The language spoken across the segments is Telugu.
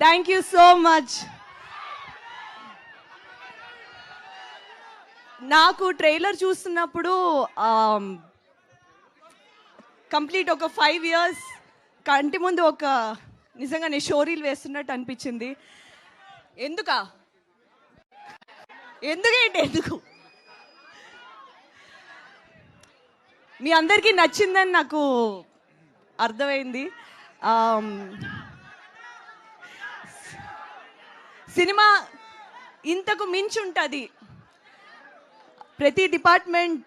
థ్యాంక్ యూ సో మచ్ నాకు ట్రైలర్ చూస్తున్నప్పుడు um, కంప్లీట్ ఒక ఫైవ్ ఇయర్స్ కంటి ముందు ఒక నిజంగానే షోరీలు వేస్తున్నట్టు అనిపించింది. ఎందుకా? ఎందుకేంటి ఎందుకు? మీ అందరికీ నచ్చిందని నాకు అర్థమైంది. Um, సినిమా ఇంతకు మించి ఉంటుంది ప్రతి డిపార్ట్మెంట్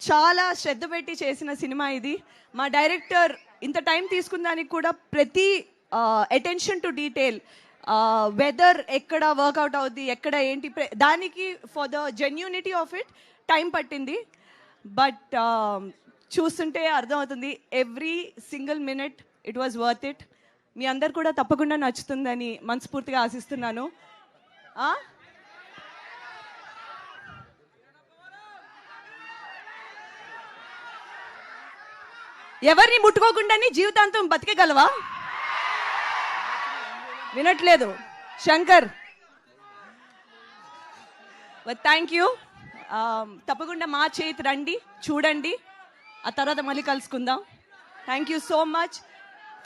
చాలా శ్రద్ధ పెట్టి చేసిన సినిమా ఇది. మా డైరెక్టర్ ఇంత టైం తీసుకున్న దానికి కూడా ప్రతి అటెన్షన్ టు డీటెయిల్ వెదర్ ఎక్కడ వర్కౌట్ అవుద్ది ఎక్కడ ఏంటి దానికి for the genuinity of it time పట్టింది. బట్ చూస్తుంటే అర్థమవుతుంది every single minute it was worth it మీ అందరు కూడా తప్పకుండా నచ్చుతుందని మనస్ఫూర్తిగా ఆశిస్తున్నాను. ఎవరిని ముట్టుకోకుండానే జీవితాంతం బతికగలవా వినట్లేదు. శంకర్. థ్యాంక్ యూ um, తప్పకుండా మా చేతి రండి చూడండి. ఆ తర్వాత మళ్ళీ కలుసుకుందాం. Thank you so much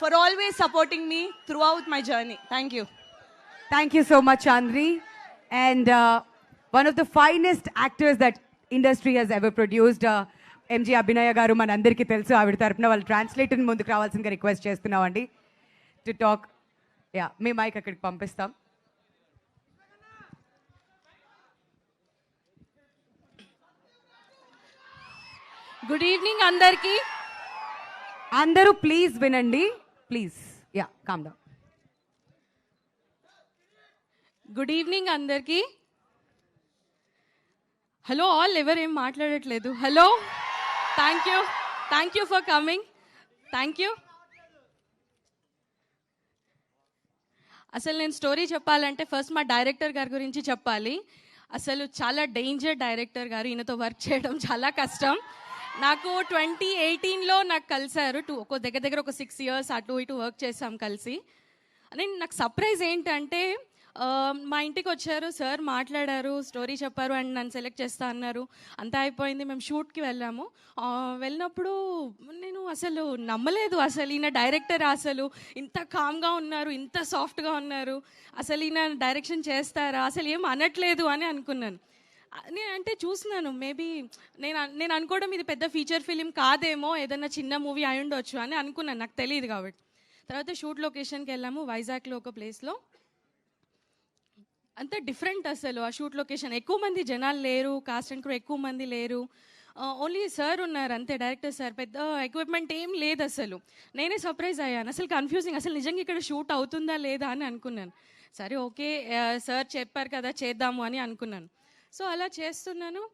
for always supporting me throughout my journey thank you Thank you so much, Chandri. And uh, one of the finest actors that industry has ever produced, uh, MG Abhinaya గారు మనందరికీ తెలుసు. ఆవిడ తరపున వాళ్ళు ట్రాన్స్లేటర్ ముందుకు రావాల్సిందిగా రిక్వెస్ట్ చేస్తున్నామండి. టు టాక్ యా మీ మైక్ అక్కడికి పంపిస్తాం. గుడ్ ఈవినింగ్ అందరికీ. అందరూ ప్లీజ్ వినండి. Please yeah calm down good evening అందరికీ. హలో ఆల్ ఎవరేం మాట్లాడట్లేదు? Hello thank you thank you for coming thank you అసలు నేను స్టోరీ చెప్పాలంటే ఫస్ట్ మా డైరెక్టర్ గారి గురించి చెప్పాలి. అసలు చాలా డేంజర్ డైరెక్టర్ గారు ఈయనతో వర్క్ చేయడం చాలా కష్టం. నాకు ట్వంటీ ఎయిటీన్లో నాకు కలిశారు టూ ఒక దగ్గర దగ్గర ఒక సిక్స్ ఇయర్స్ అటు ఇటు వర్క్ చేసాం కలిసి. నేను నాకు సర్ప్రైజ్ ఏంటంటే మా ఇంటికి వచ్చారు సార్ మాట్లాడారు స్టోరీ చెప్పారు అండ్ నన్ను సెలెక్ట్ చేస్తా అన్నారు. అంతా అయిపోయింది మేము షూట్కి వెళ్ళాము. వెళ్ళినప్పుడు నేను అసలు నమ్మలేదు అసలు ఈయన డైరెక్టర్ అసలు ఇంత కామ్గా ఉన్నారు ఇంత సాఫ్ట్గా ఉన్నారు. అసలు ఈయన డైరెక్షన్ చేస్తారా అసలు ఏం అనట్లేదు అని అనుకున్నాను. నేను అంటే చూస్తున్నాను మేబీ నేను నేను అనుకోవడం ఇది పెద్ద ఫీచర్ ఫిలిం కాదేమో ఏదైనా చిన్న మూవీ అయి ఉండొచ్చు అని అనుకున్నాను. నాకు తెలియదు కాబట్టి. తర్వాత షూట్ లొకేషన్కి వెళ్ళాము వైజాగ్లో ఒక ప్లేస్లో అంత డిఫరెంట్ అసలు ఆ షూట్ లొకేషన్ ఎక్కువ మంది జనాలు లేరు కాస్ట్ అండ్ క్రూ ఎక్కువ మంది లేరు. ఓన్లీ సార్ ఉన్నారు అంతే డైరెక్టర్ సార్ పెద్ద ఎక్విప్మెంట్ ఏం లేదు అసలు. నేనే సర్ప్రైజ్ అయ్యాను. అసలు కన్ఫ్యూజింగ్ అసలు నిజంగా ఇక్కడ షూట్ అవుతుందా లేదా అని అనుకున్నాను. సరే ఓకే సార్ చెప్పారు కదా చేద్దాము అని అనుకున్నాను. సో అలా చేస్తున్నాను.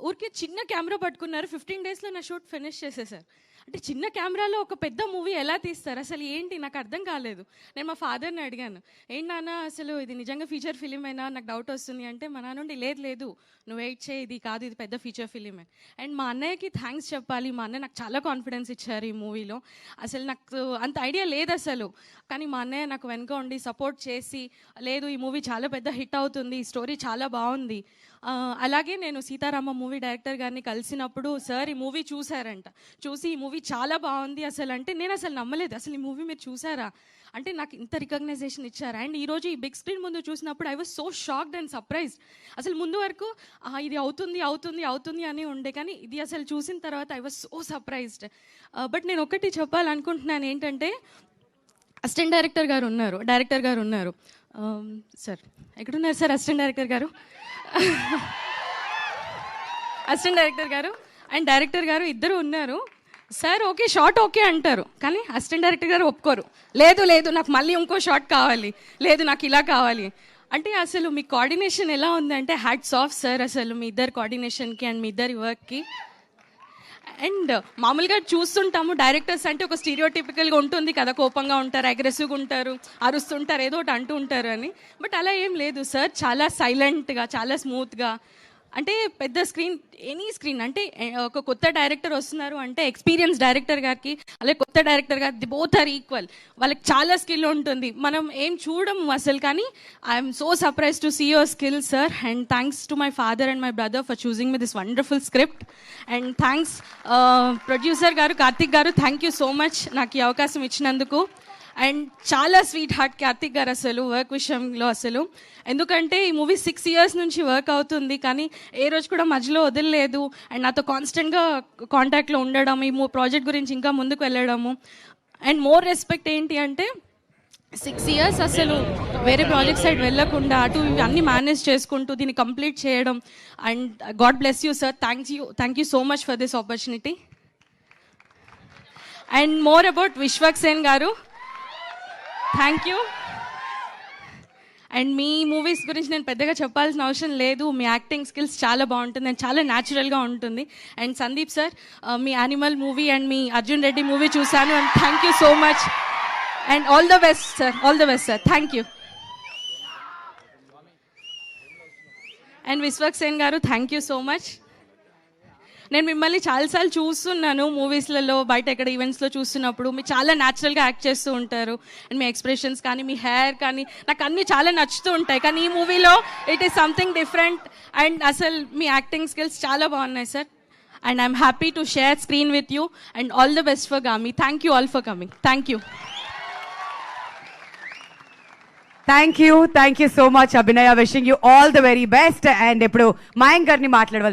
ఊరికే చిన్న కెమెరా పట్టుకున్నారు. ఫిఫ్టీన్ డేస్లో నా షూట్ ఫినిష్ చేసేసారు. అంటే చిన్న కెమెరాలో ఒక పెద్ద మూవీ ఎలా తీస్తారు? అసలు ఏంటి? నాకు అర్థం కాలేదు. నేను మా ఫాదర్ని అడిగాను. ఏంటి నాన్న అసలు ఇది నిజంగా ఫీచర్ ఫిలిం అయినా నాకు డౌట్ వస్తుంది. అంటే మా నాన్న నుండి లేదు లేదు. నువ్వు వెయిట్ చేయి ఇది కాదు ఇది పెద్ద ఫీచర్ ఫిలిమే అండ్ మా అన్నయ్యకి థ్యాంక్స్ చెప్పాలి. మా అన్నయ్య నాకు చాలా కాన్ఫిడెన్స్ ఇచ్చారు ఈ మూవీలో. అసలు నాకు అంత ఐడియా లేదు అసలు. కానీ మా అన్నయ్య నాకు వెనుక ఉండి సపోర్ట్ చేసి లేదు ఈ మూవీ చాలా పెద్ద హిట్ అవుతుంది. ఈ స్టోరీ చాలా బాగుంది. అలాగే నేను సీతారామ మూవీ డైరెక్టర్ గారిని కలిసినప్పుడు సార్ ఈ మూవీ చూసారంట చూసి ఈ మూవీ మూవీ చాలా బాగుంది అసలు. అంటే నేను అసలు నమ్మలేదు. అసలు ఈ మూవీ మీరు చూసారా? అంటే నాకు ఇంత రికగ్నైజేషన్ ఇచ్చారు? అండ్ ఈరోజు ఈ బిగ్ స్క్రీన్ ముందు చూసినప్పుడు I was so shocked and surprised అసలు ముందు వరకు ఇది అవుతుంది అవుతుంది అవుతుంది అని ఉండే. కానీ ఇది అసలు చూసిన తర్వాత I was so surprised but నేను ఒకటి చెప్పాలనుకుంటున్నాను ఏంటంటే అసిస్టెంట్ డైరెక్టర్ గారు ఉన్నారు. డైరెక్టర్ గారు ఉన్నారు. సార్ ఎక్కడున్నారు సార్ అసిస్టెంట్ డైరెక్టర్ గారు? అసిస్టెంట్ డైరెక్టర్ గారు అండ్ డైరెక్టర్ గారు ఇద్దరు ఉన్నారు. సార్ ఓకే షార్ట్ ఓకే అంటారు. కానీ అసిస్టెంట్ డైరెక్టర్ గారు ఒప్పుకోరు. లేదు లేదు నాకు మళ్ళీ ఇంకో షార్ట్ కావాలి. లేదు నాకు ఇలా కావాలి. అంటే అసలు మీ కోఆర్డినేషన్ ఎలా ఉందంటే హ్యాట్స్ ఆఫ్ సార్ అసలు మీ ఇద్దరు కోఆర్డినేషన్కి అండ్ మీ ఇద్దరి వర్క్కి అండ్ మామూలుగా చూస్తుంటాము డైరెక్టర్స్ అంటే ఒక స్టీరియోటిపికల్గా ఉంటుంది కదా కోపంగా ఉంటారు అగ్రెసివ్గా ఉంటారు అరుస్తుంటారు ఏదో ఒకటి అంటూ ఉంటారు అని. బట్ అలా ఏం లేదు సార్ చాలా సైలెంట్గా చాలా స్మూత్గా అంటే పెద్ద స్క్రీన్ ఎనీ స్క్రీన్ అంటే ఒక కొత్త డైరెక్టర్ వస్తున్నారు అంటే ఎక్స్పీరియన్స్ డైరెక్టర్ గారికి అలాగే కొత్త డైరెక్టర్ గారి ది బోత్ ఆర్ ఈక్వల్. వాళ్ళకి చాలా స్కిల్ ఉంటుంది. మనం ఏం చూడము అసలు కానీ I'm so surprise to see your skill sir. And thanks to my father and my brother for choosing me this wonderful script. And thanks producer గారు కార్తిక్ గారు థ్యాంక్ యూ సో మచ్ నాకు ఈ అవకాశం ఇచ్చినందుకు. అండ్ చాలా స్వీట్ హార్ట్ కార్తిక్ గారు అసలు వర్క్ విషయంలో అసలు. ఎందుకంటే ఈ మూవీ సిక్స్ ఇయర్స్ నుంచి వర్క్ అవుతుంది కానీ ఏ రోజు కూడా మధ్యలో వదిలేదు అండ్ నాతో కాన్స్టెంట్గా కాంటాక్ట్లో ఉండడం ఈ ప్రాజెక్ట్ గురించి ఇంకా ముందుకు వెళ్ళడము. అండ్ మోర్ రెస్పెక్ట్ ఏంటి అంటే సిక్స్ ఇయర్స్ అసలు వేరే ప్రాజెక్ట్ సైడ్ వెళ్ళకుండా అటు ఇవి అన్ని మేనేజ్ చేసుకుంటూ దీన్ని కంప్లీట్ చేయడం. And God bless you sir thanks you thank you so much for this opportunity and more about Vishwak Sen గారు. థ్యాంక్ యూ అండ్ మీ మూవీస్ గురించి నేను పెద్దగా చెప్పాల్సిన అవసరం లేదు. మీ యాక్టింగ్ స్కిల్స్ చాలా బాగుంటుంది అండ్ చాలా న్యాచురల్గా ఉంటుంది. అండ్ సందీప్ సార్ మీ యానిమల్ మూవీ అండ్ మీ అర్జున్ రెడ్డి మూవీ చూశాను and thank you so much and all the best sir all the best sir thank you and Vishwak Sen గారు థ్యాంక్ యూ సో మచ్ నేను మిమ్మల్ని చాలాసార్లు చూస్తున్నాను మూవీస్లలో బయట ఎక్కడ ఈవెంట్స్లో చూస్తున్నప్పుడు. మీరు చాలా న్యాచురల్గా యాక్ట్ చేస్తూ ఉంటారు. అండ్ మీ ఎక్స్ప్రెషన్స్ కానీ మీ హెయిర్ కానీ నాకు అన్నీ చాలా నచ్చుతూ ఉంటాయి. కానీ ఈ మూవీలో it is something different and అసలు మీ యాక్టింగ్ స్కిల్స్ చాలా బాగున్నాయి sir and I'm happy to share screen with you and all the best for Gaami thank you all for coming thank you thank you thank you so much Abhinaya wishing you all the very best and ఇప్పుడు మయాంక్ గారిని మాట్లాడవలసి